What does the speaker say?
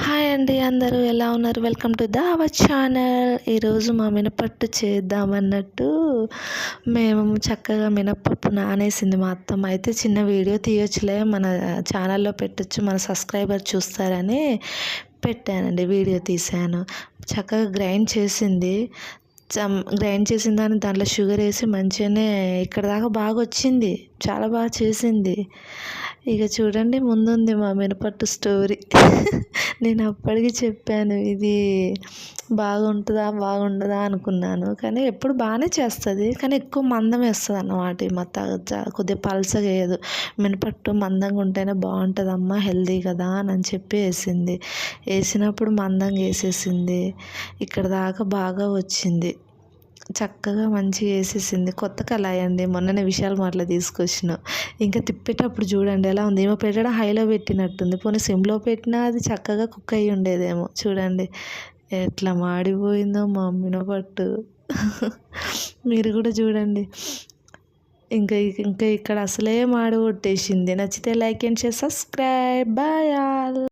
Hi అండి అందరూ ఎలా ఉన్నారు? Welcome to the our channel. ఈరోజు మా మినపట్టు చేద్దామన్నట్టు మేము చక్కగా మినపప్పు నానేసింది మా అత్తమ్మ. అయితే చిన్న వీడియో తీయొచ్చులే మన ఛానల్లో పెట్టచ్చు మన సబ్స్క్రైబర్ చూస్తారని పెట్టానండి వీడియో తీశాను. చక్కగా గ్రైండ్ చేసింది. గ్రైండ్ చేసిన దాన్ని దాంట్లో షుగర్ వేసి మంచిగానే ఇక్కడ దాకా బాగా వచ్చింది. చాలా బాగా చేసింది. ఇక చూడండి ముందుంది మా మినపట్టు స్టోరీ. నేను అప్పటికి చెప్పాను ఇది బాగుంటుందా బాగుండదా అనుకున్నాను. కానీ ఎప్పుడు బాగానే చేస్తుంది. కానీ ఎక్కువ మందం వేస్తుంది అన్నమాట ఈ మొత్తం కొద్దిగా పలసగా వేయదు మినపట్టు మందంగా ఉంటేనే బాగుంటుందమ్మా హెల్దీ కదా అని చెప్పి వేసింది. వేసినప్పుడు మందంగా వేసేసింది. ఇక్కడ దాకా బాగా వచ్చింది. చక్కగా మంచిగా వేసేసింది కొత్త కళాయి అండి మొన్ననే విశాల్ మార్ట్లో తీసుకొచ్చిన. ఇంకా తిప్పేటప్పుడు చూడండి ఎలా ఉంది. ఏమో పెట్టడం హైలో పెట్టినట్టుంది. పోనీ సిమ్లో పెట్టినా అది చక్కగా కుక్ అయ్యి ఉండేదేమో. చూడండి ఎట్లా మాడిపోయిందో మా మినపట్టు మీరు కూడా చూడండి. ఇంకా ఇంకా ఇక్కడ అసలే మాడి కొట్టేసింది నచ్చితే like and share subscribe. Bye all.